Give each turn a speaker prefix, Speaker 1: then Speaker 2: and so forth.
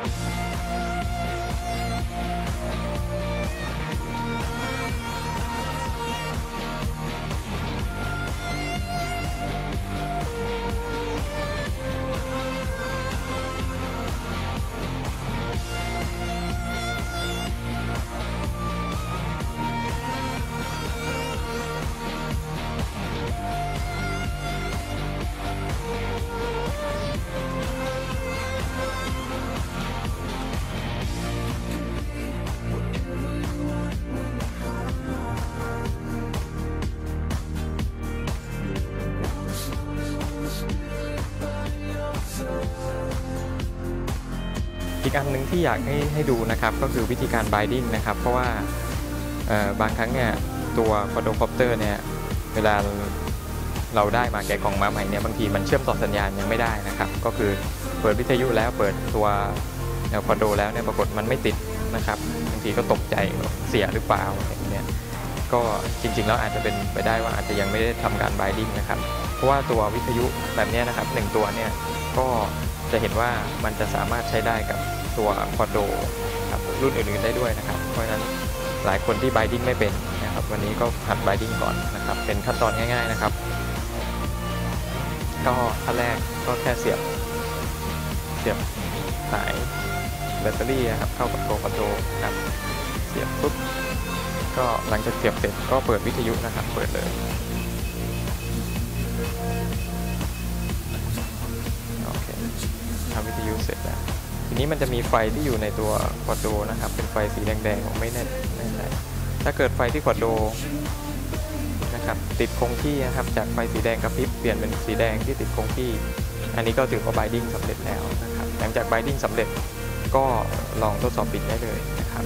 Speaker 1: Bye. อีกอันหนึ่งที่อยากให้ให้ดูนะครับก็คือวิธีการ binding นะครับ เพราะว่าบางครั้งเนี่ยตัวคอ d โดคอปเตอร์เนี่ยเวลาเราได้มาแกะกล่องมาใหม่เนี่ยบางทีมันเชื่อมต่อสัญญาณยังไม่ได้นะครับ ก็คือเปิดวิทยุแล้วเปิดตัวคอ d โดแล้วเนี่ยปรากฏมันไม่ติดนะครับบางทีก็ตกใจเสียหรือเปล่าอย่างเงี้ยก็จริง ๆ แล้วอาจจะเป็นไปได้ว่าอาจจะยังไม่ได้ทำการ binding นะครับ เพราะว่าตัววิทยุแบบเนี้ยนะครับหนึ่งตัวเนี่ยก็จะเห็นว่ามันจะสามารถใช้ได้กับ ตัวคอนโดครับรุ่นอื่นๆได้ด้วยนะครับ เพราะฉะนั้นหลายคนที่ binding ไม่เป็นนะครับ วันนี้ก็หัด binding ก่อนนะครับ เป็นขั้นตอนง่าย ๆนะครับ ก็ขั้นแรกก็แค่เสียบ เสียบสายแบตเตอรี่ครับเข้ากับตัวคอนโดครับ เสียบปุ๊บก็หลังจากเสียบเสร็จก็เปิดวิทยุนะครับ เปิดเลยโอเคทำวิทยุเสร็จแล้ว ทีนี้มันจะมีไฟที่อยู่ในตัวคอร์ดโดนะครับ เป็นไฟสีแดงๆผมไม่แน่แน่ใจถ้าเกิดไฟที่คอร์ดโดนะครับติดคงที่นะครับจากไฟสีแดงกระพริบเปลี่ยนเป็นสีแดงที่ติดคงที่ อันนี้ก็ถือว่า binding สำเร็จแล้วนะครับหลังจาก binding สำเร็จก็ลองทดสอบปิดได้เลยนะครับ